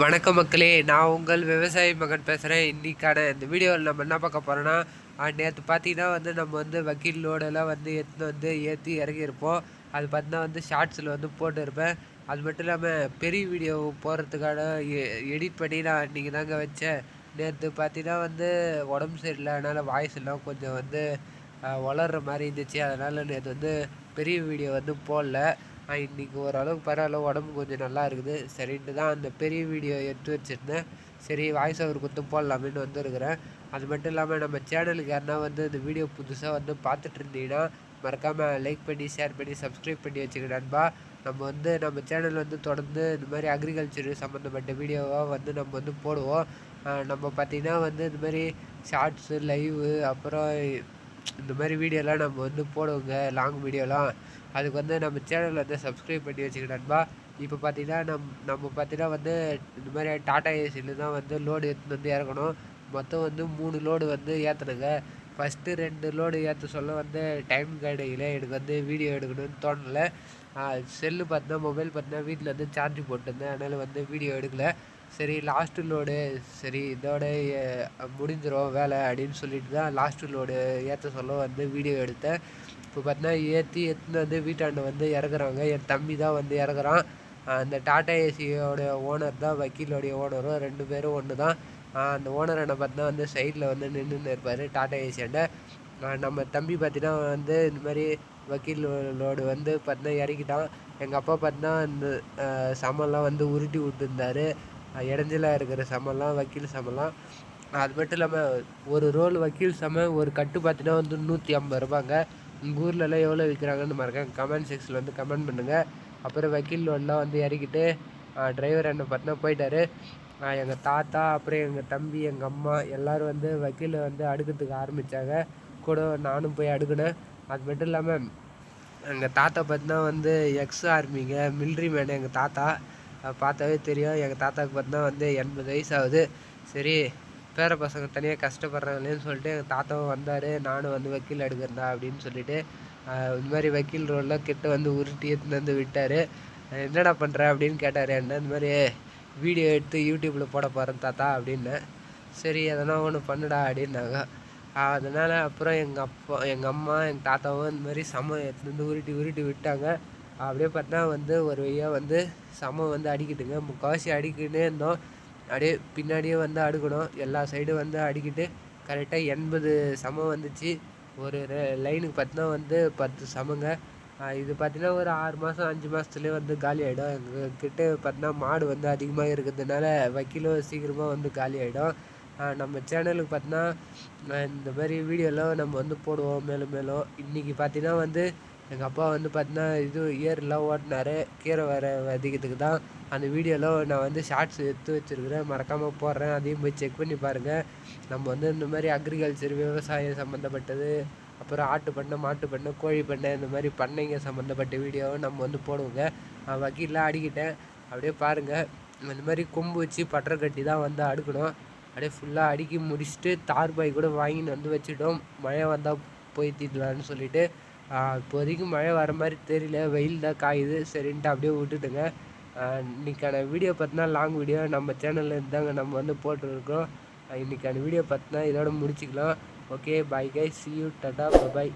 வணக்கம் மக்களே நான் உங்கள் விவசாயி மகன் பேசுகிறேன் இன்றைக்கான இந்த வீடியோவில் நம்ம என்ன பார்க்க போகிறோன்னா நேற்று பார்த்தீங்கன்னா வந்து நம்ம வந்து வக்கீல் லோடெல்லாம் வந்து எடுத்துன்னு வந்து ஏற்றி இறங்கியிருப்போம் அது பார்த்தீங்கன்னா வந்து ஷார்ட்ஸில் வந்து போட்டுருப்பேன் அது மட்டும் இல்லாமல் பெரிய வீடியோ போடுறதுக்கான எடிட் பண்ணி நான் இன்றைக்கி தாங்க வச்சேன் நேற்று பார்த்தீங்கன்னா வந்து உடம்பு சரியில்லை அதனால் வாய்ஸ் எல்லாம் கொஞ்சம் வந்து வளர்கிற மாதிரி இருந்துச்சு அதனால் நேற்று வந்து பெரிய வீடியோ வந்து போடல இன்றைக்கி ஓரளவுக்கு பரவாயில்ல உடம்பு கொஞ்சம் நல்லா இருக்குது சரின்ட்டு தான் அந்த பெரிய வீடியோ எடுத்து வச்சுருந்தேன் சரி வாய்ஸ் ஓவர் கொடுத்து போடலாமேன்னு வந்துருக்கிறேன் அது மட்டும் இல்லாமல் நம்ம சேனலுக்கு யாருன்னா வந்து இந்த வீடியோ புதுசாக வந்து பார்த்துட்டு இருந்தீங்கன்னா மறக்காமல் லைக் பண்ணி ஷேர் பண்ணி சப்ஸ்கிரைப் பண்ணி வச்சுக்க நண்பா நம்ம வந்து நம்ம சேனல் வந்து தொடர்ந்து இந்த மாதிரி அக்ரிகல்ச்சர் சம்மந்தப்பட்ட வீடியோவாக வந்து நம்ம வந்து போடுவோம் நம்ம பார்த்திங்கன்னா வந்து இந்த மாதிரி ஷார்ட்ஸு லைவு அப்புறம் இந்த மாதிரி வீடியோலாம் நம்ம வந்து போடுவோங்க லாங் வீடியோலாம் அதுக்கு வந்து நம்ம சேனலில் வந்து சப்ஸ்கிரைப் பண்ணி வச்சுக்க நண்பா இப்போ பார்த்தீங்கன்னா நம் நம்ம பார்த்தீங்கன்னா வந்து இந்த மாதிரி டாட்டா ஏசியில் தான் வந்து லோடு எடுத்துகிட்டு வந்து இறக்கணும் மொத்தம் வந்து மூணு லோடு வந்து ஏற்றுனுங்க ஃபஸ்ட்டு ரெண்டு லோடு ஏற்ற சொல்ல வந்து டைம் கிடைக்கல எனக்கு வந்து வீடியோ எடுக்கணும்னு தோணலை செல்லு பார்த்தேன் மொபைல் பார்த்தேன் வீட்டில் வந்து சார்ஜ் போட்டிருந்தேன் அதனால் வந்து வீடியோ எடுக்கலை சரி லாஸ்ட்டு லோடு சரி இதோட முடிஞ்சிடும் வேலை அப்படின்னு சொல்லிட்டு தான் லாஸ்ட்டு லோடு ஏற்ற சொல்ல வந்து வீடியோ எடுத்தேன் இப்போ பார்த்தீங்கன்னா ஏற்றி எடுத்துன்னு வந்து வீட்டாண்ட வந்து இறக்குறாங்க என் தம்பி தான் வந்து இறக்குறான் அந்த டாடா ஏசியோடைய ஓனர் தான் வக்கீலோடைய ஓனரும் ரெண்டு பேரும் ஒன்று தான் அந்த ஓனர் என்ன பார்த்தா வந்து சைடில் வந்து நின்றுன்னு இருப்பார் டாடா ஏசியாண்ட நம்ம தம்பி பார்த்தீங்கன்னா வந்து இந்த மாதிரி வக்கீலோடு வந்து பார்த்தீங்கன்னா இறக்கிட்டான் எங்கள் அப்பா பார்த்தீங்கன்னா இந்த சமெல்லாம் வந்து உருட்டி விட்டுருந்தார் இடைஞ்சலாக இருக்கிற சமெல்லாம் வக்கீல் சமெல்லாம் அது மட்டும் இல்லாமல் ஒரு ரோல் வக்கீல் சம ஒரு கட்டு பார்த்தீங்கன்னா வந்து நூற்றி ஐம்பது ரூபாங்க உங்கள் ஊர்லலாம் எவ்வளோ விற்கிறாங்கன்னு மறக்க கமெண்ட் செக்ஷனில் வந்து கமெண்ட் பண்ணுங்கள் அப்புறம் வக்கீல் லோன்லாம் வந்து இறக்கிட்டு டிரைவர் என்ன பார்த்தினா போயிட்டார் நான் எங்கள் தாத்தா அப்புறம் எங்கள் தம்பி எங்கள் அம்மா எல்லோரும் வந்து வக்கீலை வந்து அடுக்கிறதுக்கு ஆரம்பித்தாங்க கூட நானும் போய் அடுக்கினேன் அது மட்டும் இல்லாமல் எங்கள் தாத்தா பார்த்தினா வந்து எக்ஸ் ஆர்மிங்க மில்ட்ரி மேனு எங்கள் தாத்தா பார்த்தாவே தெரியும் எங்கள் தாத்தாவுக்கு பார்த்தினா வந்து எண்பது வயசு ஆகுது சரி பேர பசங்க தனியாக கஷ்டப்படுறாங்களேன்னு சொல்லிட்டு எங்கள் தாத்தாவும் வந்தார் நானும் வந்து வக்கீல் எடுக்கிறதா அப்படின்னு சொல்லிட்டு இந்த மாதிரி வக்கீல் ரோலில் கிட்ட வந்து உருட்டி எடுத்துன்னு வந்து விட்டார் என்னடா பண்ணுற அப்படின்னு கேட்டார் என்ன இந்த மாதிரி வீடியோ எடுத்து யூடியூப்பில் போட போகிறேன் தாத்தா அப்படின்னேன் சரி எதனா ஒன்று பண்ணுடா அப்படின்னாங்க அதனால் அப்புறம் எங்கள் அப்பா எங்கள் அம்மா எங்கள் தாத்தாவும் இந்த மாதிரி சம எடுத்துகிட்டு உருட்டி உருட்டி விட்டாங்க அப்படியே பார்த்தா வந்து ஒரு வழியாக வந்து சம வந்து அடிக்கிட்டுங்க முக்கால்வாசி அடிக்கிட்டே இருந்தோம் அப்படியே பின்னாடியே வந்து அடுக்கணும் எல்லா சைடும் வந்து அடிக்கிட்டு கரெக்டாக எண்பது சமம் வந்துச்சு ஒரு லைனுக்கு பார்த்தினா வந்து பத்து சமங்க இது பார்த்தீங்கன்னா ஒரு ஆறு மாதம் அஞ்சு மாதத்துலேயே வந்து காலி ஆகிடும் கிட்டே பார்த்தீங்கன்னா மாடு வந்து அதிகமாக இருக்கிறதுனால வக்கீலும் சீக்கிரமாக வந்து காலி ஆகிடும் நம்ம சேனலுக்கு பார்த்தீங்கன்னா இந்த மாதிரி வீடியோலாம் நம்ம வந்து போடுவோம் மேலும் மேலும் இன்றைக்கி பார்த்தீங்கன்னா வந்து எங்கள் அப்பா வந்து பார்த்தீங்கன்னா இது இயர்லாம் ஓட்டினார் கீரை வர அதிகத்துக்கு தான் அந்த வீடியோலாம் நான் வந்து ஷார்ட்ஸ் எடுத்து வச்சுருக்குறேன் மறக்காமல் போடுறேன் அதையும் போய் செக் பண்ணி பாருங்கள் நம்ம வந்து இந்த மாதிரி அக்ரிகல்ச்சர் விவசாயம் சம்மந்தப்பட்டது அப்புறம் ஆட்டு பண்ணை மாட்டு பண்ணை கோழி பண்ணை இந்த மாதிரி பண்ணைங்க சம்மந்தப்பட்ட வீடியோவை நம்ம வந்து போடுவோங்க நான் வக்கீல்லாம் அடிக்கிட்டேன் அப்படியே பாருங்கள் இந்த மாதிரி கொம்பு வச்சு பட்டரை கட்டி தான் வந்து அடுக்கணும் அப்படியே ஃபுல்லாக அடுக்கி முடிச்சுட்டு தார் பாய் கூட வாங்கின்னு வந்து வச்சுட்டோம் மழை வந்தால் போய் தீட்டலான்னு சொல்லிட்டு இப்போதைக்கு மழை வர மாதிரி தெரியல வெயில் தான் காயுது சரின்ட்டு அப்படியே விட்டுட்டுங்க இன்றைக்கான வீடியோ பார்த்தினா லாங் வீடியோ நம்ம சேனலில் இருந்தாங்க நம்ம வந்து போட்டுருக்கோம் இன்றைக்கான வீடியோ பார்த்தினா இதோட முடிச்சுக்கலாம் Okay, bye guys, see you, tada, bye bye.